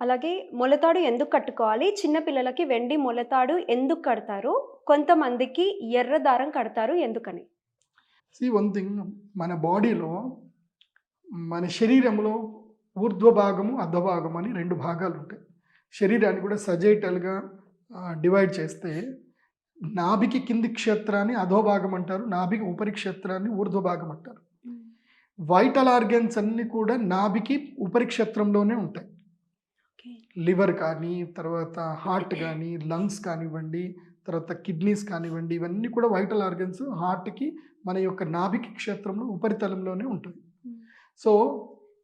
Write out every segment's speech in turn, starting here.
అలాగే మొలతాడు ఎందుకు కట్టుకోవాలి? చిన్న పిల్లలకి వెండి మొలతాడు ఎందుకు కడతారు? కొంతమందికి ఎర్ర దారం కడతారు ఎందుకని? సి వన్ థింగ్ మన బాడీలో మన శరీరంలో ఊర్ధ్వ భాగము అధభాగం అని రెండు భాగాలు ఉంటాయి. శరీరాన్ని కూడా సజైటల్గా డివైడ్ చేస్తే నాభికి కింది క్షేత్రాన్ని అధోభాగం అంటారు నాభికి ఉపరి క్షేత్రాన్ని ఊర్ధ్వ భాగం అంటారు వైటల్ ఆర్గన్స్ అన్నీ కూడా నాభికి ఉపరి క్షేత్రంలోనే ఉంటాయి. లివర్ కానీ తర్వాత హార్ట్ కానీ లంగ్స్ కానివ్వండి తర్వాత కిడ్నీస్ కానివ్వండి ఇవన్నీ కూడా వైటల్ ఆర్గన్స్ హార్ట్కి మన యొక్క నాభికి క్షేత్రంలో ఉపరితలంలోనే ఉంటుంది. సో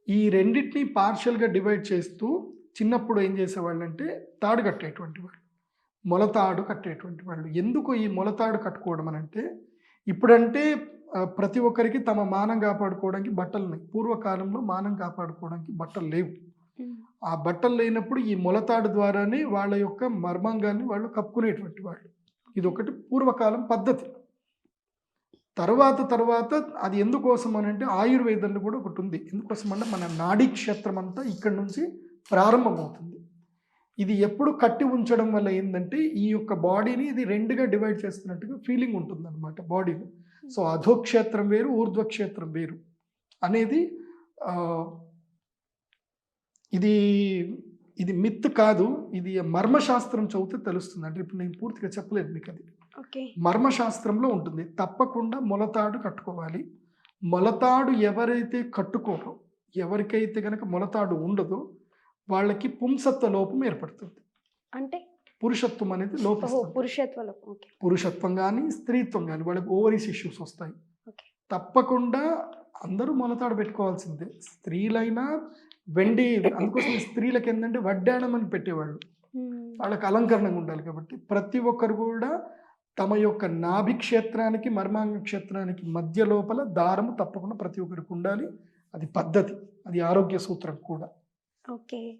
ఈ రెండింటిని పార్షియల్గా డివైడ్ చేస్తూ చిన్నప్పుడు ఏం చేసేవాళ్ళు అంటే తాడు కట్టేటువంటి వాళ్ళు మొలతాడు కట్టేటువంటి వాళ్ళు. ఎందుకు ఈ మొలతాడు కట్టుకోవడం అని అంటే ఇప్పుడంటే ప్రతి ఒక్కరికి తమ మానం కాపాడుకోవడానికి బట్టలు ఉన్నాయి. పూర్వకాలంలో మానం కాపాడుకోవడానికి బట్టలు లేవు. ఆ బట్టలు లేనప్పుడు ఈ మొలతాడు ద్వారానే వాళ్ళ యొక్క మర్మాంగాన్ని వాళ్ళు కప్పుకునేటువంటి వాళ్ళు. ఇది ఒకటి పూర్వకాలం పద్ధతి. తర్వాత తర్వాత అది ఎందుకోసం అని అంటే ఆయుర్వేదంలో కూడా ఒకటి ఉంది. ఎందుకోసం అంటే మన నాడీ క్షేత్రం అంతా ఇక్కడ నుంచి ప్రారంభమవుతుంది. ఇది ఎప్పుడు కట్టి ఉంచడం వల్ల ఏంటంటే ఈ యొక్క బాడీని ఇది రెండుగా డివైడ్ చేస్తున్నట్టుగా ఫీలింగ్ ఉంటుంది అనమాట బాడీలో. సో అధోక్షేత్రం వేరు ఊర్ధ్వక్షేత్రం వేరు. అనేది ఇది ఇది మిత్ కాదు ఇది మర్మశాస్త్రం చదివితే తెలుస్తుంది. అంటే ఇప్పుడు నేను పూర్తిగా చెప్పలేదు మీకు అది మర్మశాస్త్రంలో ఉంటుంది. తప్పకుండా మొలతాడు కట్టుకోవాలి. మొలతాడు ఎవరైతే కట్టుకోరో ఎవరికైతే గనక మొలతాడు ఉండదో వాళ్ళకి పుంసత్వ లోపం ఏర్పడుతుంది. అంటే? పురుషత్వం అనేది ఓహో లోపిస్తుంది. పురుషత్వలో ఓకే. పురుషత్వం కానీ స్త్రీత్వం కానీ వాళ్ళకి ఓవరీస్ ఇష్యూస్ వస్తాయి. తప్పకుండా అందరూ మొలతాడు పెట్టుకోవాల్సిందే. స్త్రీలైనా వెండి అందుకోసం స్త్రీలకు ఏంటంటే వడ్డాణం అని పెట్టేవాళ్ళు. వాళ్ళకి అలంకరణంగా ఉండాలి కాబట్టి ప్రతి ఒక్కరు కూడా తమ యొక్క నాభి క్షేత్రానికి మర్మాంగ క్షేత్రానికి మధ్య లోపల దారము తప్పకుండా ప్రతి ఒక్కరికి ఉండాలి. అది పద్ధతి అది ఆరోగ్య సూత్రం కూడా. ఓకే.